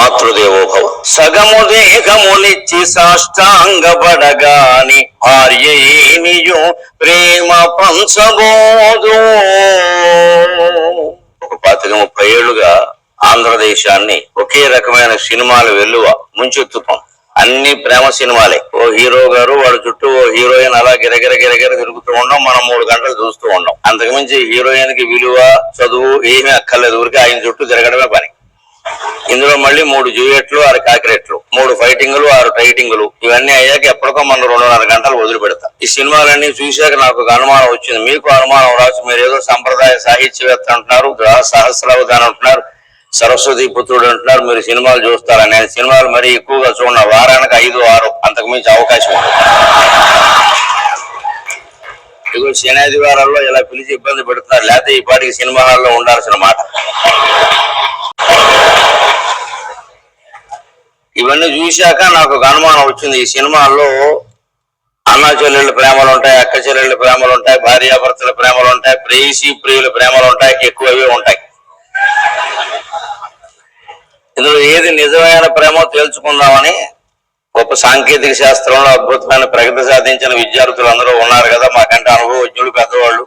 మాతృదేవోభవ. సగము దేహమునిచ్చి సాష్టాంగపడగాని భార్యనియు ప్రేమ పంచబోదు ఒక పాతిక ముప్పై ఏళ్ళుగా ఆంధ్రదేశాన్ని ఒకే రకమైన సినిమాలు వెల్లువ ముంచెత్తుతాం. అన్ని ప్రేమ సినిమాలే. ఓ హీరో గారు వాడు చుట్టూ ఓ హీరోయిన్ అలా గిరగిర గిరగిర తిరుగుతూ ఉన్నాం మనం మూడు గంటలు చూస్తూ ఉన్నాం అంతకుమించి హీరోయిన్కి విలువ చదువు ఏమీ అక్కర్లేదు ఊరికి ఆయన చుట్టూ తిరగడమే పని. ఇందులో మళ్ళీ మూడు జూయెట్లు ఆరు కాకిరెట్లు. మూడు ఫైటింగులు ఆరు టైటింగులు. ఇవన్నీ అయ్యాక ఎప్పటికో మనం రెండున్నర గంటలు వదిలిపెడతాం. ఈ సినిమాలన్నీ చూశాక నాకు ఒక అనుమానం వచ్చింది. మీకు అనుమానం రాసి మీరు ఏదో సంప్రదాయ సాహిత్యవేత్త అంటున్నారు రా- సహస్రావధాని అంటున్నారు సరస్వతి పుత్రుడు అంటున్నారు మీరు సినిమాలు చూస్తారని నేను సినిమాలు మరీ ఎక్కువగా చూడ వారానికి ఐదు ఆరు అంతకు మించి అవకాశం ఉంది ఇదిగో శనాదివారాల్లో ఇలా పిలిచి ఇబ్బంది పెడుతున్నారు. లేకపోతే ఈ పాటికి సినిమా హాల్లో ఉండాల్సిన మాట. ఇవన్నీ చూశాక నాకు ఒక అనుమానం వచ్చింది. ఈ సినిమాల్లో అన్న చెల్లెళ్ళ ప్రేమలు ఉంటాయి అక్క చెల్లెళ్ళ ప్రేమలు ఉంటాయి భార్యాభర్తల ప్రేమలు ఉంటాయి ప్రేయసి ప్రియుల ప్రేమలు ఉంటాయి ఎక్కువవే ఉంటాయి. ఇందులో ఏది నిజమైన ప్రేమో తేల్చుకుందామని గొప్ప సాంకేతిక శాస్త్రంలో అద్భుతమైన ప్రగతి సాధించిన విద్యార్థులు అందరూ ఉన్నారు కదా. మాకంటే అనుభవజ్ఞులు పెద్దవాళ్ళు.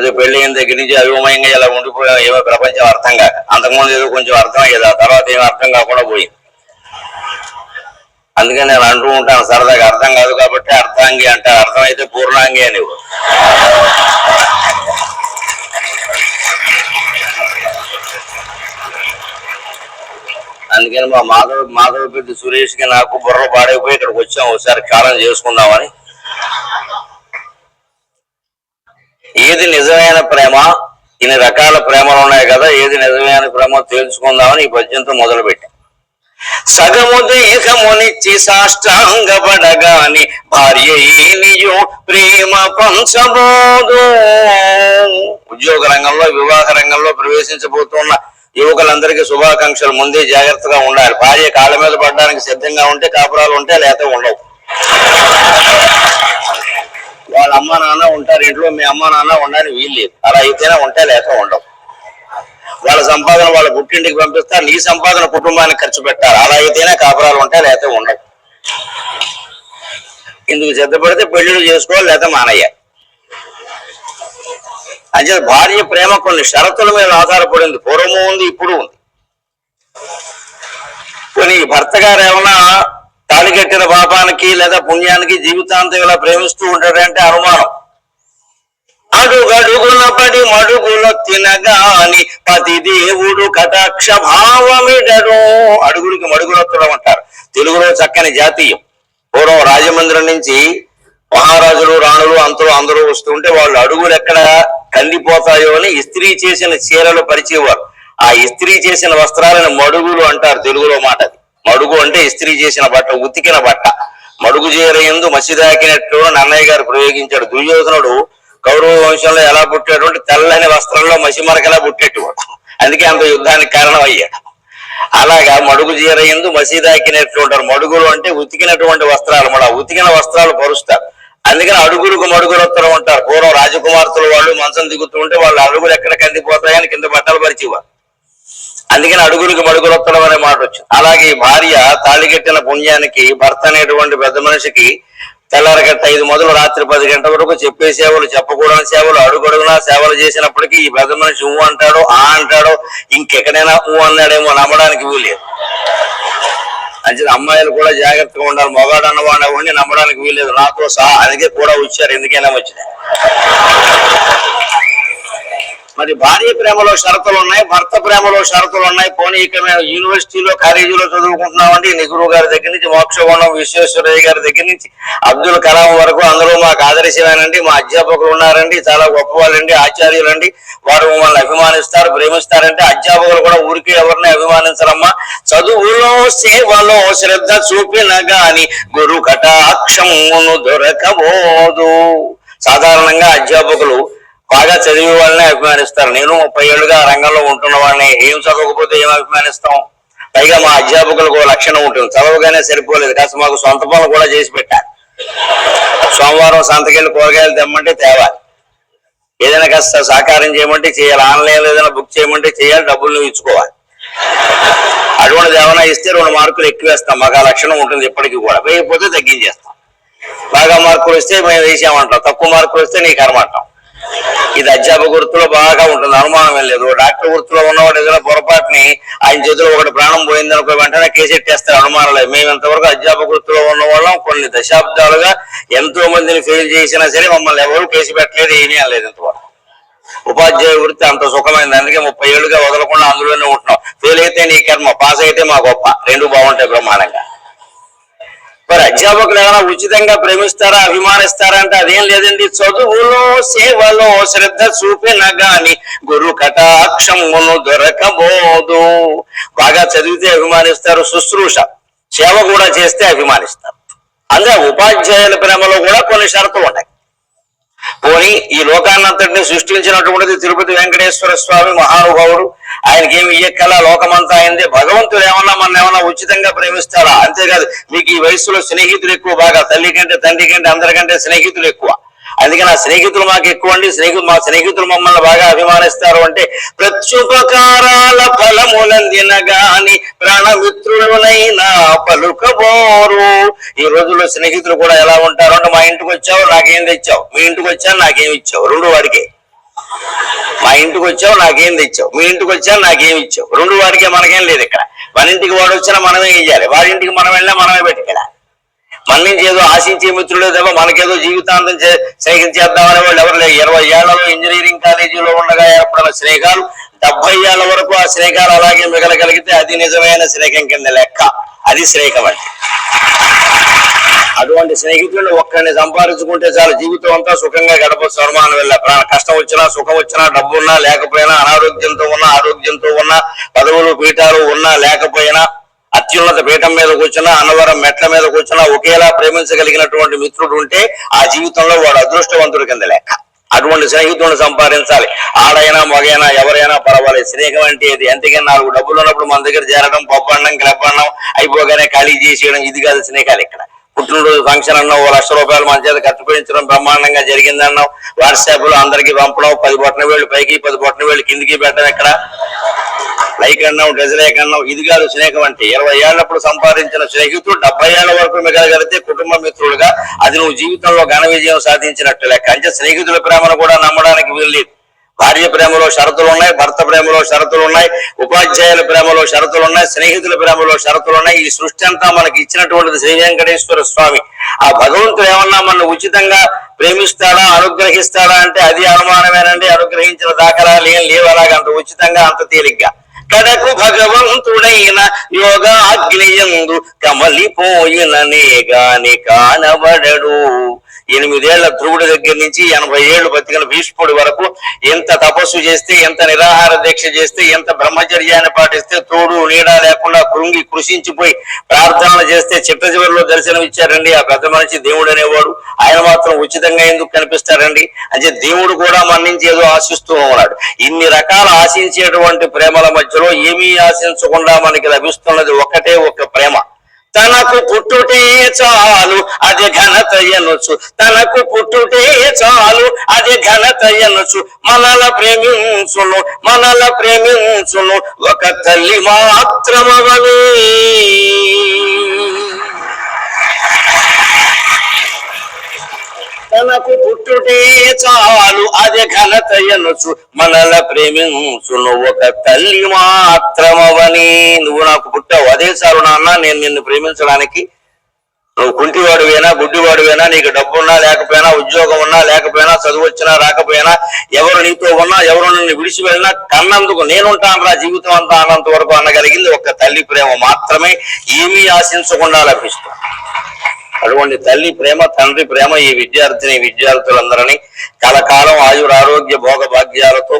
ఏదో పెళ్ళి అయిన దగ్గర నుంచి అవిమయంగా ఇలా ఉండిపోయాం ఏమో ప్రపంచం అర్థం కాక. అంతకుముందు ఏదో కొంచెం అర్థం అయ్యేది ఆ తర్వాత ఏమీ అర్థం కాకుండా పోయింది. అందుకని నేను అంటూ ఉంటాను సరదాగా అర్థం కాదు కాబట్టి అర్థాంగి అంటారు అర్థమైతే పూర్ణాంగి అని. అందుకని మా మాధవ మాధవ పెద్ద సురేష్కి నాకు బుర్ర పాడైపోయి ఇక్కడికి వచ్చాం ఒకసారి క్షాళన చేసుకుందామని. ఏది నిజమైన ప్రేమ? ఇన్ని రకాల ప్రేమలు ఉన్నాయి కదా ఏది నిజమైన ప్రేమ తేల్చుకుందామని ఈ పద్యంతో మొదలు పెట్టాం సగము దేహమునిచ్చి సాష్టాంగపడగాని భార్య ఏనియో ప్రేమ పంచబోదు? ఉద్యోగ రంగంలో వివాహ రంగంలో ప్రవేశించబోతున్న యువకులందరికీ శుభాకాంక్షలు. ముందే జాగ్రత్తగా ఉండాలి. భార్య కాళ్ళ మీద పడడానికి సిద్ధంగా ఉంటే కాపురాలు ఉంటే లేత ఉండవు. వాళ్ళ అమ్మ నాన్న ఉంటారు ఇంట్లో మీ అమ్మా నాన్న ఉండడానికి వీల్లేదు అలా అయితేనే ఉంటే లేక ఉండవు. వాళ్ళ సంపాదన వాళ్ళ పుట్టింటికి పంపిస్తారు నీ సంపాదన కుటుంబానికి ఖర్చు పెట్టాలి. అలా అయితేనే కాపురాలు ఉంటాయి లేకపోతే ఉండవు. ఇందుకు సిద్ధపడితే పెళ్ళిళ్ళు చేసుకోవాలి లేకపోతే మానయ్య. అంటే భార్య ప్రేమ కొన్ని షరతుల మీద ఆధారపడింది. పూర్వము ఉంది ఇప్పుడు ఉంది. కొన్ని భర్త గారు ఏమన్నా కట్టిన పాపానికి లేదా పుణ్యానికి జీవితాంతం ఇలా ప్రేమిస్తూ ఉంటాడంటే అనుమానం. అడుగడుగునపడి మడుగుల తినగాని పతి దేవుడు కటాక్ష భావమిడను అడుగుడికి మడుగులొత్తడం అంటారు. తెలుగులో చక్కని జాతీయం. పూర్వం రాజమందిరం నుంచి మహారాజులు రాణులు అంతలో అందరూ వస్తుంటే వాళ్ళు అడుగులు ఎక్కడ కందిపోతాయో అని ఇస్త్రీ చేసిన చీరలు పరిచేవారు. ఆ ఇస్త్రీ చేసిన వస్త్రాలను మడుగులు అంటారు తెలుగులో మాట అది మడుగు అంటే ఇస్త్రీ చేసిన బట్ట ఉతికిన బట్ట. మడుగు చేరయందు మసిదాకినట్లు నన్నయ్య గారు ప్రయోగించాడు. దుర్యోధనుడు కౌరవ వంశంలో ఎలా పుట్టాడు అంటే తెల్లని వస్త్రంలో మసిమరకలా పుట్టేట్టువాడు అందుకే అంత యుద్ధానికి కారణం అయ్యాడు అలాగా మడుగు జీరయందు మసీదాకినట్లు ఉంటారు. మడుగులు అంటే ఉతికినటువంటి వస్త్రాలు. మన ఉతికిన వస్త్రాలు పరుస్తారు. అందుకని అడుగులకు మడుగులు ఉత్తరం ఉంటారు పూర్వం రాజకుమార్తెలు వాళ్ళు మంచం దిగుతుంటే ఉంటే అడుగులు ఎక్కడ కందిపోతాయని కింద బట్టలు పరిచేవారు. అందుకని అడుగులకు మడుగులు అనే మాట వచ్చింది. అలాగే భార్య తాళిగట్టిన పుణ్యానికి భర్త అనేటువంటి పెద్ద మనిషికి తెల్లారగట్ట ఐదు మొదలు రాత్రి పది గంటల వరకు చెప్పే సేవలు చెప్పకూడని సేవలు అడుగడుగునా సేవలు చేసినప్పటికీ ఈ పెద్ద మనిషి ఊ అంటాడో ఆ అంటాడో ఇంకెక్కడైనా ఊ అన్నాడేమో నమ్మడానికి వీలేదు అంటే అమ్మాయిలు కూడా జాగ్రత్తగా ఉండాలి. మొగాడు అన్నవాడు అవ్వండి నమ్మడానికి వీలేదు నాతో సహా అందుకే కూడా వచ్చారు. ఎందుకైనా వచ్చినాయి మరి భార్య ప్రేమలో షరతులు ఉన్నాయి భర్త ప్రేమలో షరతులు ఉన్నాయి. పోనీ ఇక మేము యూనివర్సిటీలో కాలేజీలో చదువుకుంటున్నామండి. నెహ్రూ గారి దగ్గర నుంచి మోక్షగుణం విశ్వేశ్వరయ్య గారి దగ్గర నుంచి అబ్దుల్ కలాం వరకు అందరూ మాకు ఆదర్శమేనండి. మా అధ్యాపకులు ఉన్నారండి. చాలా గొప్ప వాళ్ళండి ఆచార్యులండి. వారు మమ్మల్ని అభిమానిస్తారు ప్రేమిస్తారంటే అధ్యాపకులు కూడా ఊరికే ఎవరిని అభిమానించరమ్మా. చదువులో సేవలో శ్రద్ధ చూపిన గాని గురు కటాక్షమును దొరకబోదు. సాధారణంగా అధ్యాపకులు బాగా చదివే వాళ్ళని అభిమానిస్తారు. నేను ముప్పై ఏళ్ళుగా రంగంలో ఉంటున్న వాళ్ళని ఏం చదవకపోతే ఏం అభిమానిస్తాం? పైగా మా అధ్యాపకులకు లక్షణం ఉంటుంది. చదవగానే సరిపోలేదు. కాస్త మాకు సొంత పనులు కూడా చేసి పెట్టారు సోమవారం సంతకెళ్ళి కూరగాయలు తెమ్మంటే తేవాలి. ఏదైనా కాస్త సహకారం చేయమంటే చేయాలి. ఆన్లైన్ ఏదైనా బుక్ చేయమంటే చేయాలి. డబ్బులు నువ్వు ఇచ్చుకోవాలి. అటువంటిది ఏమైనా ఇస్తే రెండు మార్కులు ఎక్కువ వేస్తాం. మాకు ఆ లక్షణం ఉంటుంది ఇప్పటికీ కూడా. వేయకపోతే తగ్గించేస్తాం. బాగా మార్కులు వస్తే మేము వేసామంటాం. తక్కువ మార్కులు వస్తే నీ కర్మ అంటాం ఇది అధ్యాపక వృత్తిలో బాగా ఉంటుంది. అనుమానం లేదు. డాక్టర్ వృత్తిలో ఉన్నవాడు ఏదైనా పొరపాటుని ఆయన చేతిలో ఒకటి ప్రాణం పోయింది అనుకో వెంటనే కేసు ఎట్టేస్తారు. అనుమానం లేదు. మేము ఇంతవరకు అధ్యాపక వృత్తిలో ఉన్న వాళ్ళం కొన్ని దశాబ్దాలుగా ఎంతో మందిని ఫెయిల్ చేసినా సరే మమ్మల్ని ఎవరు కేసు పెట్టలేదు ఏమీ అనలేదు ఇంతవరకు. ఉపాధ్యాయ వృత్తి అంత సుఖమైంది. అందుకే ముప్పై ఏళ్ళుగా వదలకుండా అందులోనే ఉంటున్నాం. ఫెయిల్ అయితే నీ కర్మ పాస్ అయితే మా గొప్ప. రెండు బాగుంటాయి బ్రహ్మాండంగా. మరి అధ్యాపకులు ఏమైనా ఉచితంగా ప్రేమిస్తారా అభిమానిస్తారా అంటే అదేం లేదండి. చదువులో సేవలో శ్రద్ధ చూపిన గాని గురు కటాక్షమును దొరకబోదు. బాగా చదివితే అభిమానిస్తారు శుశ్రూష. సేవ కూడా చేస్తే అభిమానిస్తారు. అందుకే ఉపాధ్యాయుల ప్రేమలో కూడా కొన్ని షరతులు ఉంటాయి. పోనీ ఈ లోకాన్నంతటిని సృష్టించినటువంటిది తిరుపతి వెంకటేశ్వర స్వామి మహానుభావుడు. ఆయనకి ఏమి ఇయ్యక్కల లోకమంతా అయింది? భగవంతుడు ఏమన్నా మన ఏమన్నా ఉచితంగా ప్రేమిస్తారా అంతేకాదు మీకు ఈ వయసులో స్నేహితులు ఎక్కువ బాగా. తల్లి కంటే తండ్రి కంటే అందరికంటే స్నేహితులు ఎక్కువ. అందుకే నా స్నేహితులు మాకు ఎక్కువ అండి. స్నేహితులు మా స్నేహితులు మమ్మల్ని బాగా అభిమానిస్తారు అంటే ప్రత్యుపకారాల ఫలములందిన గాని ప్రాణమిత్రులనైనా పలుకబోరు. ఈ రోజుల్లో స్నేహితులు కూడా ఎలా ఉంటారు అంటే మా ఇంటికి వచ్చావు నాకేం తెచ్చావు? మీ ఇంటికి వచ్చాను నాకేం ఇచ్చావు? రెండు వాడికే. మా ఇంటికి వచ్చావు నాకేం తెచ్చావు? మీ ఇంటికి వచ్చావు నాకేం ఇచ్చావు? రెండు వాడికే మనకేం లేదు ఇక్కడ. మన ఇంటికి వాడు వచ్చినా మనమే ఇవ్వాలి వాడి ఇంటికి మనం వెళ్ళినా మనమే పెట్టుకెళ్ళాలి. మన నుంచి ఏదో ఆశించే మిత్రులు తప్ప మనకేదో జీవితాంతం చే- స్నేహం చేద్దామనే వాళ్ళు ఎవరు లేరు. ఇరవై ఏళ్ళలో ఇంజనీరింగ్ కాలేజీలో ఉండగా ఏర్పడిన స్నేహాలు డెబ్బై ఏళ్ళ వరకు ఆ స్నేహాలు అలాగే మిగలగలిగితే అది నిజమైన స్నేహం కింద లెక్క. అది స్నేహం అంటే అటువంటి స్నేహితులను ఒక్కరిని సంపాదించుకుంటే చాలు జీవితం అంతా సుఖంగా గడపచ్చు. అనుమానం వెళ్ళ ప్రాణ కష్టం వచ్చినా సుఖం వచ్చినా డబ్బు ఉన్నా లేకపోయినా అనారోగ్యంతో ఉన్నా ఆరోగ్యంతో ఉన్నా పదవులు పీఠాలు ఉన్నా లేకపోయినా అత్యున్నత పీఠం మీద కూర్చున్నా అన్నవరం మెట్ల మీద కూర్చున్నా ఒకేలా ప్రేమించగలిగినటువంటి మిత్రుడు ఉంటే ఆ జీవితంలో వాడు అదృష్టవంతుడి కింద లెక్క. అటువంటి స్నేహితుడిని సంపాదించాలి. ఆడైనా మగైనా ఎవరైనా పర్వాలేదు. స్నేహం అంటే ఇది ఎంతకైనా నాలుగు డబ్బులు ఉన్నప్పుడు మన దగ్గర చేరడం పప్పండం క్లబ్బడం అయిపోగానే ఖాళీ చేసేయడం. ఇది కాదు స్నేహాలు ఇక్కడ. పుట్టినరోజు ఫంక్షన్ అన్నావు లక్ష రూపాయలు మన చేత ఖర్చు పెంచడం బ్రహ్మాండంగా జరిగిందన్నావు. వాట్సాప్లో అందరికి పంపడం పది బొట్టన వేళ్ళు పైకి పది బొట్టన వేళ్ళు కిందికి పెట్టడం ఎక్కడ? లైక్ అన్నావు డెజలైక్ అన్నావు ఇది కాదు స్నేహం అంటే. ఇరవై ఏళ్ళప్పుడు సంపాదించిన స్నేహితుడు డెబ్బై ఏళ్ళ వరకు మిగలగలిగితే కుటుంబ మిత్రుడుగా అది నువ్వు జీవితంలో ఘన విజయం సాధించినట్టు లెక్క. అంటే స్నేహితుల ప్రేమను కూడా నమ్మడానికి వీల్లేదు. భార్య ప్రేమలో షరతులు ఉన్నాయి భర్త ప్రేమలో షరతులు ఉన్నాయి ఉపాధ్యాయుల ప్రేమలో షరతులు ఉన్నాయి స్నేహితుల ప్రేమలో షరతులు ఉన్నాయి. ఈ సృష్టి అంతా మనకి ఇచ్చినటువంటిది శ్రీ వెంకటేశ్వర స్వామి. ఆ భగవంతుడు ఏమన్నా మన ఉచితంగా ప్రేమిస్తాడా అనుగ్రహిస్తాడా అంటే అది అనుమానమేనండి. అనుగ్రహించిన దాఖలాలు ఏం లేవు అలాగ అంత ఉచితంగా అంత తేలిగ్గా. కడకు భగవంతుడైన యోగ యోగాగ్నియందు కమలిపోయిననే గాని కానబడడు. ఎనిమిదేళ్ళ ధ్రువుడి దగ్గర నుంచి ఎనభై ఏళ్ళు బతికిన భీష్ముడి వరకు ఎంత తపస్సు చేస్తే ఎంత నిరాహార దీక్ష చేస్తే ఎంత బ్రహ్మచర్యాన్ని పాటిస్తే తోడు నీడ లేకుండా కృంగి కృషించిపోయి ప్రార్థనలు చేస్తే చిట్ట చివరిలో దర్శనం ఇచ్చారండి. ఆ పెద్ద మనిషి దేవుడు అనేవాడు. ఆయన మాత్రం ఉచితంగా ఎందుకు కనిపిస్తారండి? అంటే దేవుడు కూడా మన నుంచి ఏదో ఆశిస్తూ ఉన్నాడు. ఇన్ని రకాల ఆశించేటువంటి ప్రేమల మధ్యలో ఏమీ ఆశించకుండా మనకి లభిస్తున్నది ఒకటే ఒక ప్రేమ. తనకు పుట్టుటే చాలు అది ఘనత ఎనొచ్చు తనకు పుట్టుటే చాలు అది ఘనత ఎనొచ్చు మనల ప్రేమించును మనల ప్రేమించును ఒక తల్లి మాత్రమవలే తనకు పుట్టుటే చాలు అది ఘనత ఎనొచ్చు మనల ప్రేమించును ఒక తల్లి మాత్రమవని. నువ్వు నాకు పుట్టావు అదే చాలు నాన్న నేను నిన్ను ప్రేమించడానికి. నువ్వు కుంటివాడువేనా గుడ్డివాడువేనా నీకు డబ్బు ఉన్నా లేకపోయినా ఉద్యోగం ఉన్నా లేకపోయినా చదువు వచ్చినా రాకపోయినా ఎవరు నీతో ఉన్నా ఎవరు నిన్ను విడిచి వెళ్ళినా కన్నందుకు నేనుంటాను రా జీవితం అంతా అన్నంత వరకు అనగలిగింది ఒక్క తల్లి ప్రేమ మాత్రమే. ఏమీ ఆశించకుండా లభిస్తుంది. అటువంటి తల్లి ప్రేమ తండ్రి ప్రేమ ఈ విద్యార్థిని విద్యార్థులందరినీ కలకాలం ఆయుర ఆరోగ్య భోగ భాగ్యాలతో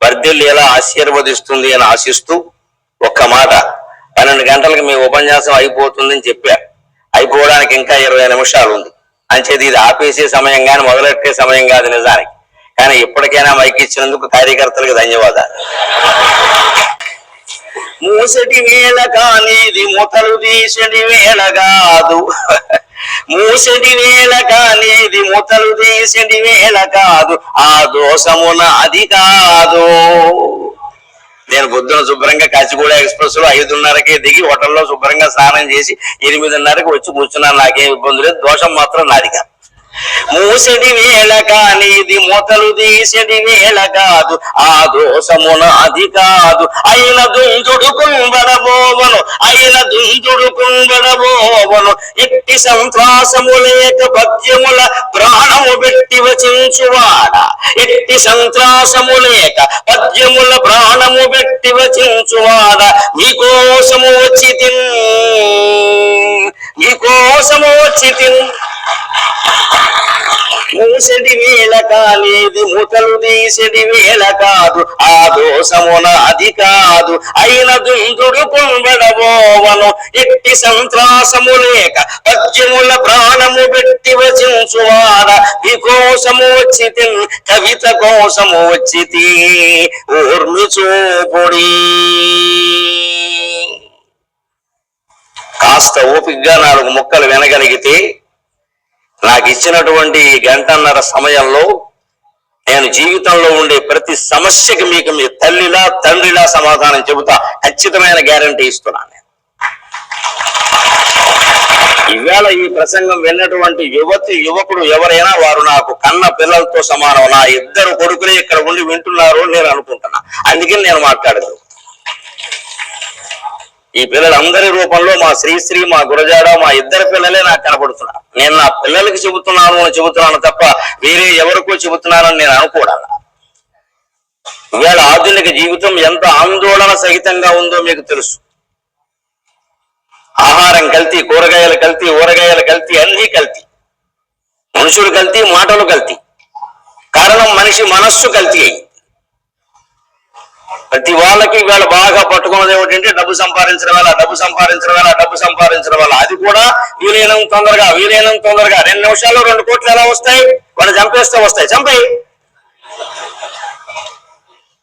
వర్ధిల్లేలా ఆశీర్వదిస్తుంది అని ఆశిస్తూ ఒక్క మాట. పన్నెండు గంటలకు మీ ఉపన్యాసం అయిపోతుందని చెప్పా. అయిపోవడానికి ఇంకా ఇరవై నిమిషాలు ఉంది అంచేది ఇది ఆపేసే సమయం కానీ మొదలెట్టే సమయం కాదు నిజానికి. కానీ ఇప్పటికైనా మైక్ ఇచ్చినందుకు కార్యకర్తలకు ధన్యవాదాలు. మూసటి వేళ కానిది మూతలు తీసడి వేళ కాదు. మూసడి వేళ కానిది మూతలు తీసడి వేళ కాదు ఆ దోషమున అది కాదు. నేను పొద్దున శుభ్రంగా కాచిగూడ ఎక్స్ప్రెస్లో ఐదున్నరకే దిగి హోటల్లో శుభ్రంగా స్నానం చేసి ఎనిమిదిన్నరకు వచ్చి కూర్చున్నాను. నాకేం ఇబ్బంది లేదు. దోషం మాత్రం నాది కాదు మూసడి వేళ కానిది మూతలు తీసడి వేళ కాదు ఆ దోషమున అది కాదు. అయిన దుందుడు కుంబడబోవను అయిన ఎట్టి సంత్రాసము లేక భక్త్యముల ప్రాణము పెట్టి వచించువాడ. ఎట్టి సంత్రాసము లేక పద్యముల ప్రాణము పెట్టి వచించువాడ. మీకోసము వచ్చి తిన్ మీకోసము వచ్చి తిన్ మూసటి వేళ కాలేదు మూతలు తీసటి వేళ కాదు ఆ దోషమున అది కాదు. అయిన దుందుడు కుంబడబోవను ఎట్టి సంత్రాసము లేక పద్యముల ప్రాణము పెట్టి వచించువాడ వికోసము వచ్చి కవిత కోసము వచ్చి ఊర్మి చూపుడి. కాస్త ఓపిగ్గా నాలుగు ముక్కలు వినగలిగితే నాకు ఇచ్చినటువంటి ఈ గంటన్నర సమయంలో నేను జీవితంలో ఉండే ప్రతి సమస్యకి మీకు మీ తల్లిలా తండ్రిలా సమాధానం చెబుతా. ఖచ్చితమైన గ్యారంటీ ఇస్తున్నాను నేను. ఇవాళ ఈ ప్రసంగం విన్నటువంటి యువతి యువకుడు ఎవరైనా వారు నాకు కన్న పిల్లలతో సమానం నా ఇద్దరు కొడుకులే ఇక్కడ ఉండి వింటున్నారు అని నేను అనుకుంటున్నా. అందుకని నేను మాట్లాడదు ఈ పిల్లలందరి రూపంలో మా శ్రీశ్రీ మా గురజాడ మా ఇద్దరు పిల్లలే నాకు కనపడుతున్నారు. నేను నా పిల్లలకి చెబుతున్నాను అని చెబుతున్నాను తప్ప వేరే ఎవరికో చెబుతున్నానని నేను అనుకోడాల? ఇవాళ ఆధునిక జీవితం ఎంత ఆందోళన సహితంగా ఉందో మీకు తెలుసు. ఆహారం కల్తీ కూరగాయలు కల్తీ ఊరగాయలు కల్తీ అన్నీ కల్తీ. మనుషులు కల్తీ మాటలు కల్తీ. కారణం మనిషి మనస్సు కల్తీ అయింది ప్రతి వాళ్ళకి ఇవాళ బాగా పట్టుకున్నది ఏమిటంటే డబ్బు సంపాదించడం వల్ల డబ్బు సంపాదించడం వల్ల డబ్బు సంపాదించడం వల్ల అది కూడా వీలైనంత తొందరగా వీలైనంత తొందరగా. రెండు నిమిషాల్లో రెండు కోట్లు ఎలా వస్తాయి? వాళ్ళు చంపేస్తే వస్తాయి. చంపేయి.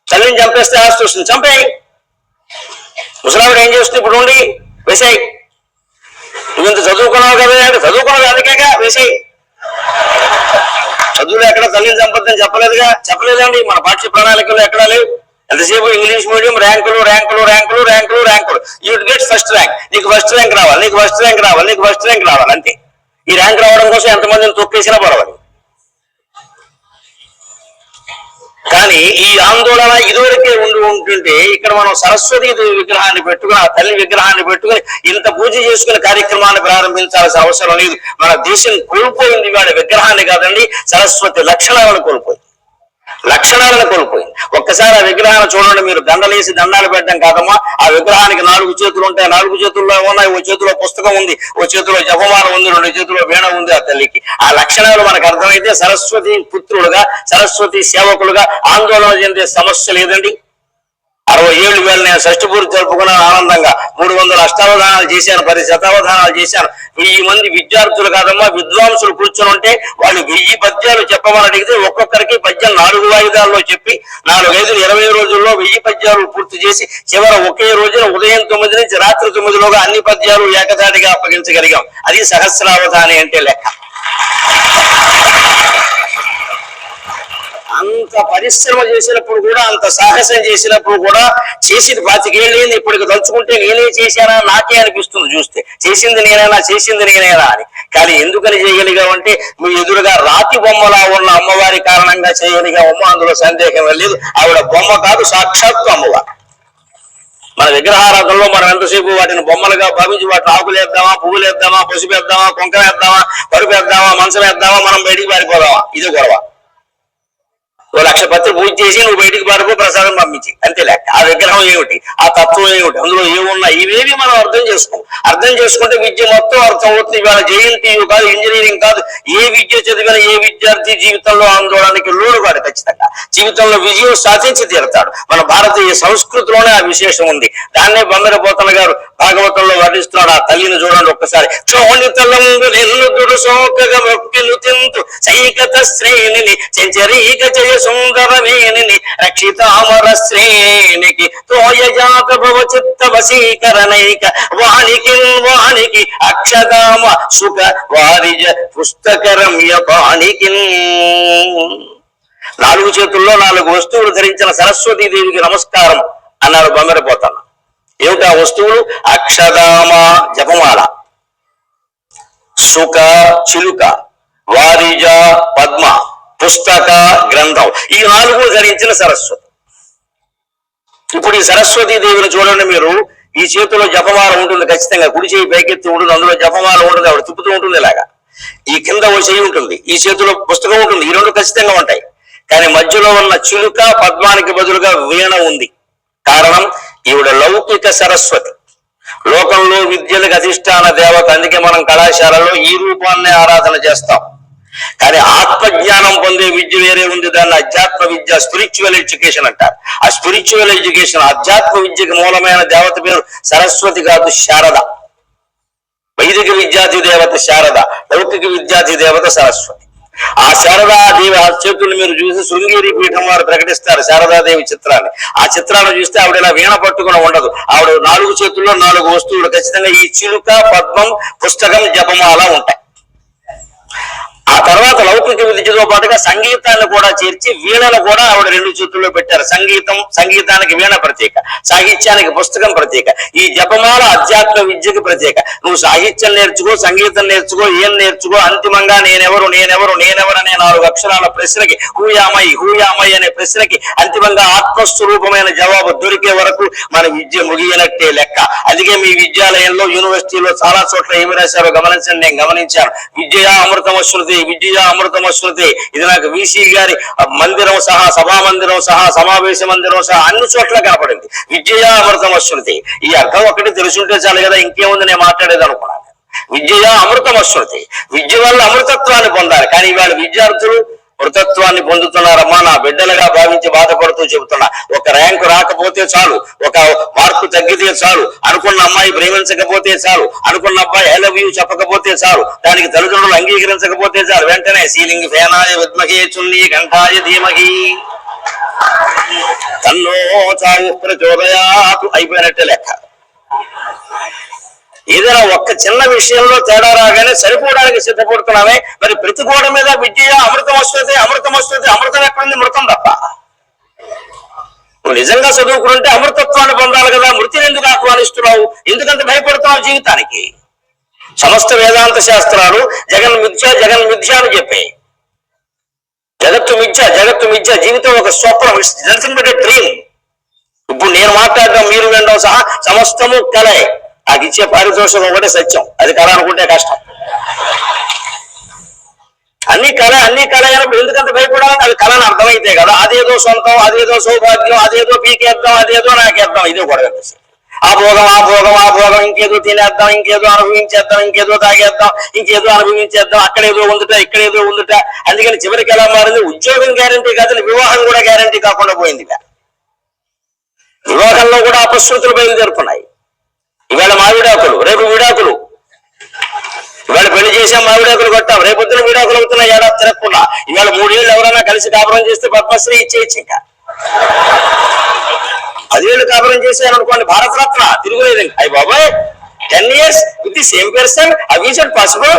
తల్లిని చంపేస్తే ఆస్తి వస్తుంది. చంపేయి. ముసలావిడ ఏం చేస్తుంది? ఇప్పుడు ఉండి వేసాయి. నువ్వు ఇంత చదువుకున్నావు కదా అంటే చదువుకున్నావు అందుకేగా వేసాయి. చదువులు ఎక్కడ తల్లిని చంపద్దని చెప్పలేదుగా? చెప్పలేదండి. మన పాఠ్య ప్రణాళికలో ఎక్కడా లేవు. ఎంతసేపు ఇంగ్లీష్ మీడియం ర్యాంకులు ర్యాంకులు ర్యాంకులు ర్యాంకులు ర్యాంకులు. యూ గెట్ ఫస్ట్ ర్యాంక్ నీకు ఫస్ట్ ర్యాంక్ రావాలి నీకు ఫస్ట్ ర్యాంక్ రావాలి నీకు ఫస్ట్ ర్యాంక్ రావాలి అంతే. ఈ ర్యాంక్ రావడం కోసం ఎంతమందిని తొక్కేసినా పర్వాలేదు. కానీ ఈ ఆందోళన ఇదివరకే ఉండి ఉంటుంటే ఇక్కడ మనం సరస్వతి విగ్రహాన్ని పెట్టుకుని ఆ తల్లి విగ్రహాన్ని పెట్టుకుని ఇంత పూజ చేసుకునే కార్యక్రమాన్ని ప్రారంభించాల్సిన అవసరం లేదు. మన దేశం కోల్పోయింది వాడి విగ్రహాన్ని కాదండి సరస్వతి లక్షణాలను కోల్పోయింది. లక్షణాలను కోల్పోయింది. ఒక్కసారి ఆ విగ్రహాన్ని చూడండి మీరు దండలేసి దండాలు పెట్టడం కాదమ్మా. ఆ విగ్రహానికి నాలుగు చేతులు ఉంటాయి. నాలుగు చేతుల్లో ఉన్నాయి ఓ చేతిలో పుస్తకం ఉంది ఓ చేతిలో జపమాల ఉంది రెండు చేతుల్లో వీణ ఉంది ఆ తల్లికి. ఆ లక్షణాలు మనకు అర్థమైతే సరస్వతి పుత్రుడుగా సరస్వతి సేవకులుగా ఆందోళన చెందే సమస్య లేదండి. అరవై ఏళ్ళు వేలు నేను షష్టి పూర్తి జరుపుకున్నాను ఆనందంగా. మూడు వందల అష్టావధానాలు చేశాను పది శతావధానాలు చేశాను. వెయ్యి మంది విద్యార్థులు కాదమ్మా విద్వాంసులు కూర్చొని ఉంటే వాళ్ళు వెయ్యి పద్యాలు చెప్పమని అడిగితే ఒక్కొక్కరికి పద్యం నాలుగు వాయిదాల్లో చెప్పి నాలుగైదు ఇరవై రోజుల్లో వెయ్యి పద్యాలు పూర్తి చేసి చివర ఒకే రోజున ఉదయం తొమ్మిది నుంచి రాత్రి తొమ్మిదిలోగా అన్ని పద్యాలు ఏకదాటిగా అప్పగించగలిగాం. అది సహస్రావధాని అంటే లెక్క. అంత పరిశ్రమ చేసినప్పుడు కూడా అంత సాహసం చేసినప్పుడు కూడా చేసింది బాతికేళ్ళేంది ఇప్పటికి తలుచుకుంటే నేనే చేశానా నాకే అనిపిస్తుంది చూస్తే. చేసింది నేనేనా చేసింది నేనేనా అని. కానీ ఎందుకని చేయగలిగామంటే మీ ఎదురుగా రాతి బొమ్మలా ఉన్న అమ్మవారి కారణంగా చేయగలిగామో అందులో సందేహం లేదు. ఆవిడ బొమ్మ కాదు సాక్షాత్తు అమ్మవారు. మన విగ్రహారాధనలో మనం ఎంతసేపు వాటిని బొమ్మలుగా భావించి వాటిని ఆకులు వేద్దామా పువ్వులు వేద్దామా పసుపు వేద్దామా కుంకం వేద్దామా పరుపు వేద్దామా మనసు వేద్దామా మనం బయటికి పారిపోదామా? ఇది గొడవ. ఓ లక్ష పత్రి పూజ చేసి నువ్వు బయటికి పారిపో ప్రసాదం పంపించి. అంతే లెక్క ఆ విగ్రహం ఏమిటి? ఆ తత్వం ఏమిటి? అందులో ఏమున్నా ఇవేవి మనం అర్థం చేసుకో. అర్థం చేసుకుంటే విద్య మొత్తం అర్థం అవుతుంది. ఇవాళ జయంతి కాదు ఇంజనీరింగ్ కాదు ఏ విద్య చదివిన ఏ విద్యార్థి జీవితంలో ఆందోళనకి లోడు కాడు ఖచ్చితంగా. జీవితంలో విజయం సాధించి తీరుతాడు. మన భారతీయ సంస్కృతిలోనే ఆ విశేషం ఉంది. దాన్నే బందరపోతన గారు భాగవతంలో వర్ణిస్తున్నాడు. ఆ తల్లిని చూడండి ఒక్కసారి. చోళితలంగు నిన్ను దుడు సోకగా మొక్కిలు తింతు సైకత శ్రేణిని చెంచరీక జయ సుందరమేని రక్షితామర శ్రేణికి తోయజాత భవ చిత్త వశీకరణైక వానికి వానికి అక్షదామ సుఖ వారిజ పుస్తకరమ్య పాణికి నాలుగు చేతుల్లో నాలుగు వస్తువులు ధరించిన సరస్వతీదేవికి నమస్కారం అన్నారు బొమ్మరిపోతాను ఏమిటా వస్తువులు? అక్షదామ జపమాల. సుఖ చిలుక వారిజ పద్మ పుస్తక గ్రంథం. ఈ నాలుగు ధరించిన సరస్వతి. ఇప్పుడు ఈ సరస్వతీ దేవిని చూడండి మీరు. ఈ చేతిలో జపమాల ఉంటుంది ఖచ్చితంగా. కుడి చేయి పైకెత్తి ఉంటుంది అందులో జపమాల ఉంటుంది ఆవిడ తిప్పుతూ ఉంటుంది ఇలాగా. ఈ కింద ఓ చేయి ఉంటుంది ఈ చేతిలో పుస్తకం ఉంటుంది ఈ రెండు ఖచ్చితంగా ఉంటాయి. కానీ మధ్యలో ఉన్న చిలుక పద్మానికి బదులుగా వీణ ఉంది. కారణం ఈవిడ లౌకిక సరస్వతి. లోకంలో విద్యలకు అధిష్టాన దేవత అందుకే మనం కళాశాలలో ఈ రూపాన్ని ఆరాధన చేస్తాం. కానీ ఆత్మజ్ఞానం పొందే విద్య వేరే ఉంది దాన్ని అధ్యాత్మ విద్య స్పిరిచువల్ ఎడ్యుకేషన్ అంటారు. ఆ స్పిరిచువల్ ఎడ్యుకేషన్ ఆధ్యాత్మ విద్యకి మూలమైన దేవత పేరు సరస్వతి కాదు శారద. వైదిక విద్యార్థి దేవత శారద లౌకిక విద్యార్థి దేవత సరస్వతి. ఆ శారదాదేవి ఆ చేతులు మీరు చూసి శృంగేరి పీఠం వారు ప్రకటిస్తారు శారదాదేవి చిత్రాన్ని. ఆ చిత్రాన్ని చూస్తే ఆవిడ ఇలా వీణ పట్టుకుని ఉండదు. ఆవిడ నాలుగు చేతుల్లో నాలుగు వస్తువులు ఖచ్చితంగా ఈ చిలుక పద్మం పుస్తకం జపమాల ఉంటాయి. ఆ తర్వాత లౌకిక విద్యతో పాటుగా సంగీతాన్ని కూడా చేర్చి వీణను కూడా ఆవిడ రెండు చేతుల్లో పెట్టారు. సంగీతం సంగీతానికి వీణ ప్రత్యేక సాహిత్యానికి పుస్తకం ప్రత్యేక ఈ జపమాల అధ్యాత్మ విద్యకి ప్రత్యేక. నువ్వు సాహిత్యం నేర్చుకో సంగీతం నేర్చుకో ఏం నేర్చుకో అంతిమంగా నేనెవరు నేనెవరు నేనెవరు అనే నాలుగు అక్షరాల ప్రశ్నకి హూయామై హూయామై అనే ప్రశ్నకి అంతిమంగా ఆత్మస్వరూపమైన జవాబు దొరికే వరకు మన విద్య ముగియనట్టే లెక్క. అందుకే మీ విద్యాలయంలో యూనివర్సిటీలో చాలా చోట్ల ఏమి రాశారో గమనించండి. నేను గమనించాను. విద్య అమృతమశ్రుతి విద్య అమృతం అమృతమశ్రుతి ఇది నాకు వీసీ గారి మందిరం సహా సభా మందిరం సహా సమావేశ మందిరం సహా అన్ని చోట్ల కనపడింది. అమృతం అమృతమశ్రుతి ఈ అర్థం ఒకటి తెలుసుంటే చాలు కదా ఇంకేముంది నేను మాట్లాడేది అనుకున్నాను. అమృతం అమృతమశ్రుతి విద్య వల్ల అమృతత్వాన్ని పొందాలి. కానీ ఇవాళ విద్యార్థులు మృతత్వాన్ని పొందుతున్నారమ్మా. నా బిడ్డలుగా భావించి బాధపడుతూ చెబుతున్నా. ఒక ర్యాంకు రాకపోతే చాలు ఒక మార్కు తగ్గితే చాలు అనుకున్న అమ్మాయి ప్రేమించకపోతే చాలు అనుకున్న అబ్బాయి ఐ లవ్ యూ చెప్పకపోతే చాలు దానికి తల్లిదండ్రులు అంగీకరించకపోతే చాలు. వెంటనే సీలింగ్ ఫేనాయ విద్మహే చున్ని ఘంటాయ ధీమహి. తన్నో చావు ప్రచోదయాకు అయిపోయినట్టే లెక్క. ఏదైనా ఒక్క చిన్న విషయంలో తేడా రాగానే సరిపోవడానికి సిద్ధపడుతున్నామే. మరి ప్రతి గోడ మీద విద్య అమృతం వస్తుంది అమృతం వస్తుంది అమృతం ఎక్కడుంది? మృతం తప్ప. నువ్వు నిజంగా చదువుకుంటే అమృతత్వాన్ని పొందాలి కదా మృతిని ఎందుకు ఆహ్వానిస్తున్నావు? ఎందుకంత భయపడుతున్నావు జీవితానికి? సమస్త వేదాంత శాస్త్రాలు జగన్ మిథ్య జగన్ మిథ్య అని చెప్పాయి జగత్తు మిథ్య జగత్తు మిథ్య జీవితం ఒక స్వప్నం నథింగ్ బట్ డ్రీమ్ ఇప్పుడు నేను మాట్లాడడం మీరు వినడం సహా సమస్తము కలే. నాకు ఇచ్చే పారితోషికం ఒకటే సత్యం. అది కళ అనుకుంటే కష్టం. అన్ని కళ అన్ని కళ అయినప్పుడు ఎందుకంత భయపడాలి? అది కళను అర్థమైతే కదా. అదేదో సొంతం అదేదో సౌభాగ్యం అదేదో పీకేద్దాం అదేదో నాకేద్దాం ఇదే కూడా ఆ భోగం ఆ భోగం ఆ భోగం ఇంకేదో తినేద్దాం ఇంకేదో అనుభవించేద్దాం ఇంకేదో తాగేద్దాం ఇంకేదో అనుభవించేద్దాం అక్కడేదో ఉందిట ఇక్కడేదో ఉందిట. అందుకని చివరికి ఎలా మారింది? ఉద్యోగం గ్యారంటీ కాదు వివాహం కూడా గ్యారంటీ కాకుండా పోయింది వివాహంలో కూడా అపశృతులు బయలుదేరుతున్నాయి. ఇవాళ మా విడాకులు రేపు విడాకులు. ఇవాళ పెళ్ళి చేసాం మా విడాకులు కొట్టాం. రేపొద్దున విడాకులు అవుతున్నాయి ఏడాది తిరగకుండా. ఇవాళ మూడేళ్ళు ఎవరైనా కలిసి కాపురం చేస్తే పద్మశ్రీ ఇచ్చేయచ్చు ఇంకా. పదివేళ్ళు కాపురం చేసే అనుకోండి భారతరత్న తిరుగులేదు అయ్యి బాబాయ్ ten years with the same person అవి ఇట్ పాసిబుల్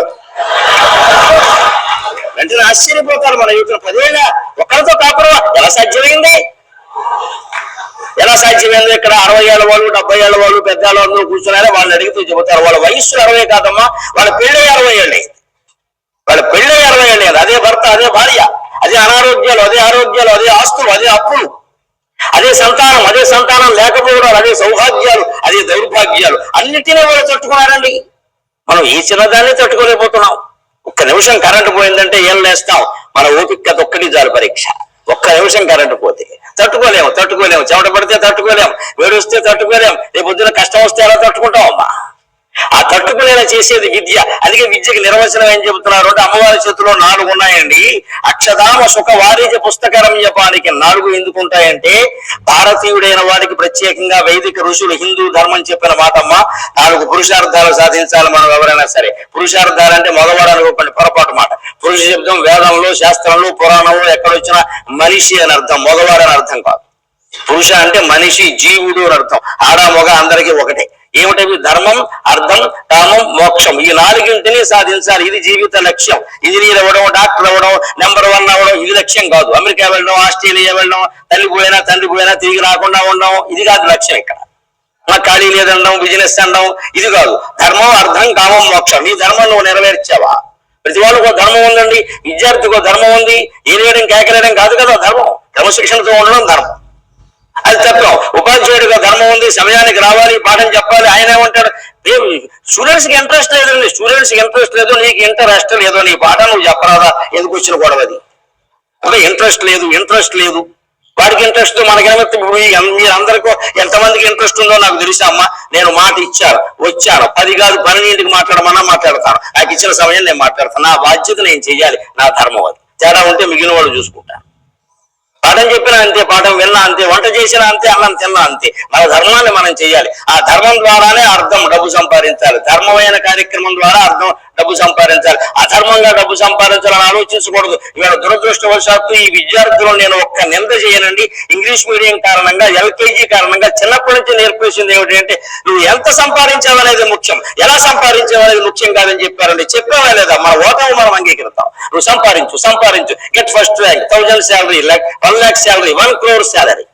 వెంటనే ఆశ్చర్యపోతారు మన యువకులు. పదివేల ఒక్కరితో కాపురం ఎలా సాధ్యమైంది? ఎలా సాధ్యమైంది ఇక్కడ అరవై ఏళ్ళ వాళ్ళు డెబ్బై ఏళ్ళ వాళ్ళు పెద్ద వాళ్ళు కూర్చున్నారో వాళ్ళు అడిగితే చెబుతారు వాళ్ళ వయస్సు అరవై కాదమ్మా వాళ్ళ పెళ్ళి అరవై ఏళ్ళు వాళ్ళ పెళ్ళి అరవై ఏళ్ళు అదే భర్త అదే భార్య అదే అనారోగ్యాలు అదే ఆరోగ్యాలు అదే ఆస్తులు అదే అప్పులు అదే సంతానం అదే సంతానం లేకపోవడం అదే సౌభాగ్యాలు అదే దౌర్భాగ్యాలు అన్నిటినీ వాళ్ళు తట్టుకున్నారండి. మనం ఈ చిన్నదాన్ని తట్టుకోలేకపోతున్నాం. ఒక్క నిమిషం కరెంటు పోయిందంటే ఏం లేస్తాం? మన ఓపిక ఒక్కటి జాలు పరీక్ష. ఒక్క నిమిషం కరెంటు పోతే. తట్టుకోలేము తట్టుకోలేము. చెమట పడితే తట్టుకోలేము వేడి వస్తే తట్టుకోలేము. రేపు పొద్దున కష్టం వస్తే ఎలా తట్టుకుంటాం అమ్మా? ఆ తట్టుకునేలా చేసేది విద్య. అందుకే విద్యకి నిర్వచనం ఏం చెబుతున్నారు అంటే అమ్మవారి చేతిలో నాలుగు ఉన్నాయండి. అక్షధామ సుఖ వారిజ పుస్తకరం జపానికి నాలుగు ఎందుకు ఉంటాయంటే భారతీయుడైన వాడికి ప్రత్యేకంగా వైదిక ఋషులు హిందూ ధర్మం చెప్పిన మాటమ్మ నాలుగు పురుషార్థాలు సాధించాలి మనం ఎవరైనా సరే. పురుషార్థాలు అంటే మగవాడు అనుకోకండి పొరపాటు మాట. పురుష శబ్దం వేదంలో శాస్త్రంలో పురాణంలో ఎక్కడొచ్చినా మనిషి అని అర్థం మగవాడు అని అర్థం కాదు. పురుష అంటే మనిషి జీవుడు అని అర్థం. ఆడ మగ అందరికీ ఒకటే. ఏమిటవి ధర్మం అర్థం కామం మోక్షం. ఈ నాలుగింటిని సాధించాలి. ఇది జీవిత లక్ష్యం. ఇంజనీర్ అవ్వడం డాక్టర్ అవ్వడం నెంబర్ వన్ అవ్వడం ఇది లక్ష్యం కాదు. అమెరికా వెళ్ళడం ఆస్ట్రేలియా వెళ్ళడం తల్లి పోయినా తండ్రి పోయినా తిరిగి రాకుండా ఉండడం ఇది కాదు లక్ష్యం ఇక్కడ. మా ఖాళీ లేదనడం బిజినెస్ అనడం ఇది కాదు. ధర్మం అర్థం కామం మోక్షం. ఈ ధర్మం నువ్వు నెరవేర్చావా? ప్రతి వాళ్ళకు ఒక ధర్మం ఉందండి. విద్యార్థికి ఒక ధర్మం ఉంది. ఏనేయడం కేకలేయడం కాదు కదా ధర్మం. క్రమశిక్షణతో ఉండడం ధర్మం. అది తత్వం ఉపాధ్యాయుడిగా ధర్మం ఉంది సమయానికి రావాలి పాఠం చెప్పాలి ఆయన ఏమంటాడు స్టూడెంట్స్కి ఇంట్రెస్ట్ లేదండి స్టూడెంట్స్కి ఇంట్రెస్ట్ లేదు నీకు ఇంట్రెస్ట్ లేదో నీ పాఠం నువ్వు చెప్పరాదా? ఎందుకు వచ్చిన గొడవ అది? ఇంట్రెస్ట్ లేదు ఇంట్రెస్ట్ లేదు. వాడికి ఇంట్రెస్ట్ మనకేమైతే మీరు అందరికీ ఎంతమందికి ఇంట్రెస్ట్ ఉందో నాకు తెలుసా అమ్మా. నేను మాట ఇచ్చాను వచ్చాను. పది కాదు పన్నెండింటికి మాట్లాడమన్నా మాట్లాడతాను. నాకు ఇచ్చిన సమయం నేను మాట్లాడతాను. నా బాధ్యత నేను చెయ్యాలి నా ధర్మం అది. తేడా ఉంటే మిగిలిన వాళ్ళు చూసుకుంటాను పాఠం చెప్పినా అంతే పాఠం విన్నా అంతే వంట చేసినా అంతే అన్నం తిన్నా అంతే. మన ధర్మాన్ని మనం చేయాలి. ఆ ధర్మం ద్వారానే అర్థం డబ్బు సంపాదించాలి. ధర్మమైన కార్యక్రమం ద్వారా అర్థం డబ్బు సంపాదించాలి. అధర్మంగా డబ్బు సంపాదించాలని ఆలోచించకూడదు. ఇవాళ దురదృష్టవశాత్తు ఈ విద్యార్థులు నేను ఒక్క నింద చేయనండి. ఇంగ్లీష్ మీడియం కారణంగా ఎల్కేజీ కారణంగా చిన్నప్పటి నుంచి నేర్పేసింది ఏమిటంటే నువ్వు ఎంత సంపాదించావనేది ముఖ్యం. ఎలా సంపాదించావనేది ముఖ్యం కాదని చెప్పారండి. చెప్పావా లేదా? మన ఓటమి మనం అంగీకరిస్తాం నువ్వు సంపాదించు సంపాదించు. Get first rank thousand salary one lakh salary one crore salary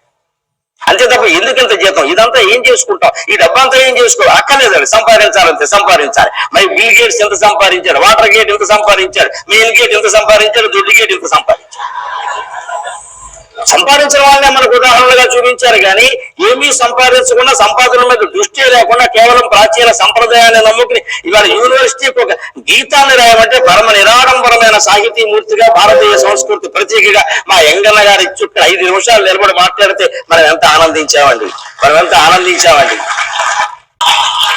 అంతే తప్ప ఎందుకు ఇంత జీతం? ఇదంతా ఏం చేసుకుంటాం? ఈ డబ్బంతా ఏం చేసుకో? అక్కర్లేదండి. సంపాదించాలంతే సంపాదించాలి. మరి బిల్ గేట్స్ ఎంత సంపాదించాడు వాటర్ గేట్ ఎంత సంపాదించాడు మెయిన్ గేట్ ఎంత సంపాదించాడు దొడ్డి గేట్ ఎంత సంపాదించాడు సంపాదించిన వాళ్ళనే మనకు ఉదాహరణగా చూపించారు కానీ ఏమీ సంపాదించకుండా సంపాదన మీద దృష్టి లేకుండా కేవలం ప్రాచీన సంప్రదాయాన్ని నమ్ముకుని ఇవాళ యూనివర్సిటీకి ఒక గీతాన్ని రాయమంటే పరమ నిరాడంబరమైన సాహితీమూర్తిగా భారతీయ సంస్కృతి ప్రత్యేకగా మా ఎంగన్న గారి చుట్టూ ఐదు నిమిషాలు నిలబడి మాట్లాడితే మనం ఎంత ఆనందించామండి? మనం ఎంత ఆనందించామండి?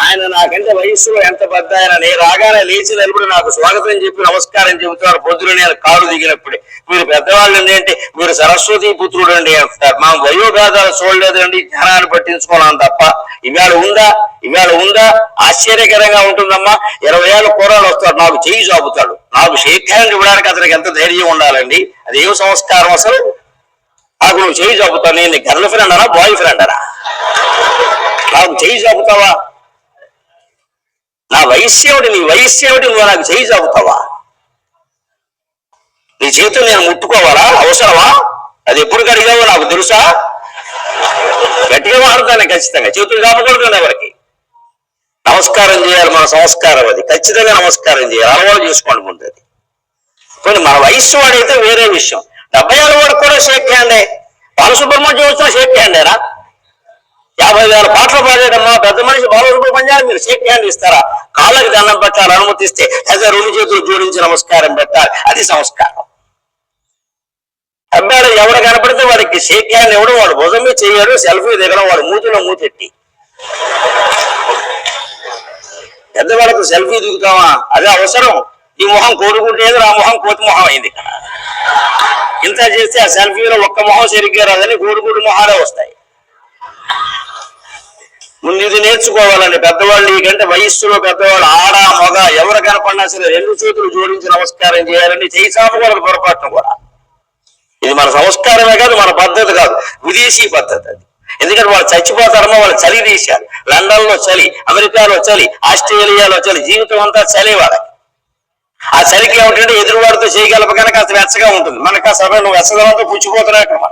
ఆయన నాకంటే వయస్సులో ఎంత పెద్ద ఆయన? నేను రాగానే లేచి నిలబడి నాకు స్వాగతం చెప్పి నమస్కారం చెబుతున్నారు పొద్దున నేను కారు దిగినప్పుడే. మీరు పెద్దవాళ్ళు ఏంటంటే మీరు సరస్వతి పుత్రుడు అండి అంటారు. మా చూడలేదు చూడలేదండి జ్ఞానాన్ని పట్టించుకున్నాం తప్ప. ఇవాళ ఉందా? ఇవాళ ఉందా? ఆశ్చర్యకరంగా ఉంటుందమ్మా. ఇరవై ఏళ్ళ కూరలు వస్తారు నాకు చేయి చాపుతాడు. నాకు షేక్ హ్యాండ్ ఇవ్వడానికి అతనికి ఎంత ధైర్యం ఉండాలండి? అది ఏం సంస్కారం అసలు? నాకు నువ్వు చేయి చాపుతావు నేను గర్ల్ ఫ్రెండ్ అనా బాయ్ ఫ్రెండ్ అనా? నాకు చేయి చాపుతావా? నా వయస్సు నీ వయస్సు నువ్వు నాకు చేయి చాపుతావా? నీ చేతులు నేను ముట్టుకోవాలా? అవసరమా? అది ఎప్పుడు కడిగావో నాకు తెలుసా? గట్టిగా మారుతాను ఖచ్చితంగా. చేతులు చాపకూడదు ఎవరికి నమస్కారం చేయాలి మన సంస్కారం అది. ఖచ్చితంగా నమస్కారం చేయాలి. అలవాటు చేసుకోండి ముందు అది. కొన్ని మన వయస్సు వాడైతే వేరే విషయం. డెబ్బై ఏళ్ళ వాడు కూడా షేక్ హ్యాండే. బాలసుబ్రహ్మణ్యం వచ్చిన షేక్ హ్యాండేనా? యాభై వేల పాటలు పాడేటమ్మా పెద్ద మనిషి బాలసుబ్రహ్మణ్యాన్ని మీరు షేక్ హ్యాండ్ ఇస్తారా? కాళ్ళకి దండం పెట్టాలి అనుమతిస్తే లేదా రెండు చేతులు జోడించి నమస్కారం పెట్టాలి. అది సంస్కారం. అబ్బాయి ఎవడు కనపడితే వాడికి షేక్ హ్యాండ్ ఇవ్వడం వాడు భుజం మీద చేయడం సెల్ఫీ దిగడం వాడు మూతిలో మూతెట్టి. పెద్దవాళ్ళకు సెల్ఫీ దిగుతావా? అదే అవసరం. ఈ మొహం కోరుకుంటేది ఆ మొహం కోతి మొహం అయింది. ఇక్కడ ఇంత చేస్తే ఆ సెల్ఫీలో ఒక్క మొహం సరిగ్గా రాదని కోడిగుడ్డు మొహాలే వస్తాయి. ముందు ఇది నేర్చుకోవాలండి. పెద్దవాళ్ళు నీకంటే వయస్సులో పెద్దవాళ్ళు ఆడ మగ ఎవరు కనపడినా సరే రెండు చేతులు జోడించి నమస్కారం చేయాలని చేయి కూడా పొరపాటును కూడా. ఇది మన సంస్కారమే కాదు మన పద్ధతి కాదు. విదేశీ పద్ధతి అది. ఎందుకంటే వాళ్ళు చచ్చిపోతారమో వాళ్ళు చలి దేశాలు లండన్లో చలి అమెరికాలో చలి ఆస్ట్రేలియాలో చలి జీవితం అంతా చలి వాళ్ళకి. ఆ చలికి ఏమిటంటే ఎదురువాడితో చేయగలపగానే కాస్త వెచ్చగా ఉంటుంది. మనకు ఆ సమయం నువ్వు వెచ్చదనంతో పుచ్చిపోతున్నా మనం.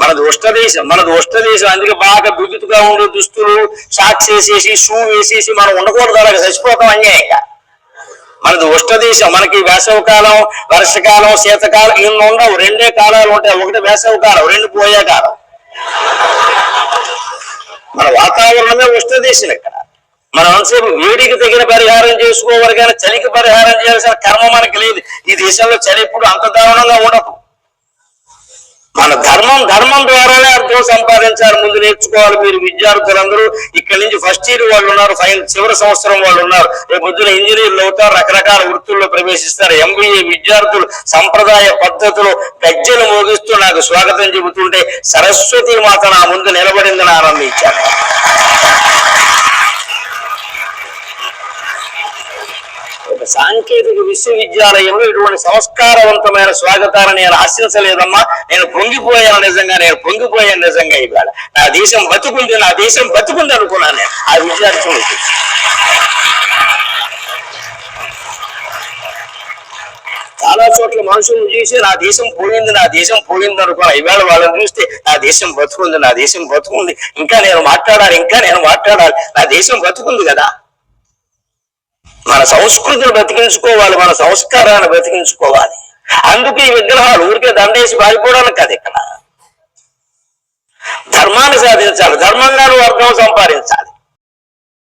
మనది ఉష్ట దేశం మనది ఉష్ట దేశం అందుకే బాగా బిగుతుగా ఉండే దుస్తులు సాక్స్ వేసేసి షూ వేసేసి మనం ఉండకూడదు అలాగ చచ్చిపోతాం అన్యాయంగా మనది ఉష్ట దేశం మనకి వేసవకాలం వర్షకాలం శీతకాలం ఇన్ని ఉండవు. రెండే కాలాలు ఉంటాయి. ఒకటి వేసవకాలం రెండు పోయే కాలం మన వాతావరణమే ఉష్ణ దేశం ఇక్కడ. మనం అంతసేపు వేడికి తగిన పరిహారం చేసుకోవాలి కానీ చలికి పరిహారం చేయాల్సిన కర్మ మనకి లేదు. ఈ దేశంలో చలి ఎప్పుడు అంత దారుణంగా ఉండదు. మన ధర్మం ధర్మం ద్వారానే అర్థం సంపాదించాలి ముందు నేర్చుకోవాలి మీరు విద్యార్థులందరూ. ఇక్కడి నుంచి ఫస్ట్ ఇయర్ వాళ్ళు ఉన్నారు ఫైనల్ చివరి సంవత్సరం వాళ్ళు ఉన్నారు. రేపు పొద్దున ఇంజనీర్లు అవుతారు రకరకాల వృత్తుల్లో ప్రవేశిస్తారు. ఎంబీఏ విద్యార్థులు సంప్రదాయ పద్ధతులు గజ్జలు మోగిస్తూ నాకు స్వాగతం చెబుతుంటే సరస్వతి మాత నా ముందు నిలబడిందని ఆనందించాను విశ్వవిద్యాలయంలో ఇటువంటి సంస్కారవంతమైన స్వాగతాన్ని నేను ఆశించలేదమ్మా. నేను పొంగిపోయాను నిజంగా నేను పొంగిపోయాను నిజంగా ఇవాళ. నా దేశం బతుకుంది నా దేశం బతుకుంది అనుకున్నాను నేను. ఆ విద్యార్థులకి చాలా చోట్ల మనుషులను చూసి నా దేశం పోయింది నా దేశం పోయింది అనుకున్నా. ఈవేళ వాళ్ళని చూస్తే నా దేశం బతుకుంది నా దేశం బతుకుంది. ఇంకా నేను మాట్లాడాలి ఇంకా నేను మాట్లాడాలి. నా దేశం బతుకుంది కదా. మన సంస్కృతిని బతికించుకోవాలి మన సంస్కారాన్ని బతికించుకోవాలి అందుకే ఈ విగ్రహాలు ఊరికే దండేసి పారిపోవడానికి కదా ఇక్కడ. ధర్మాన్ని సాధించాలి. ధర్మంగాను వర్గం అర్థం సంపాదించాలి.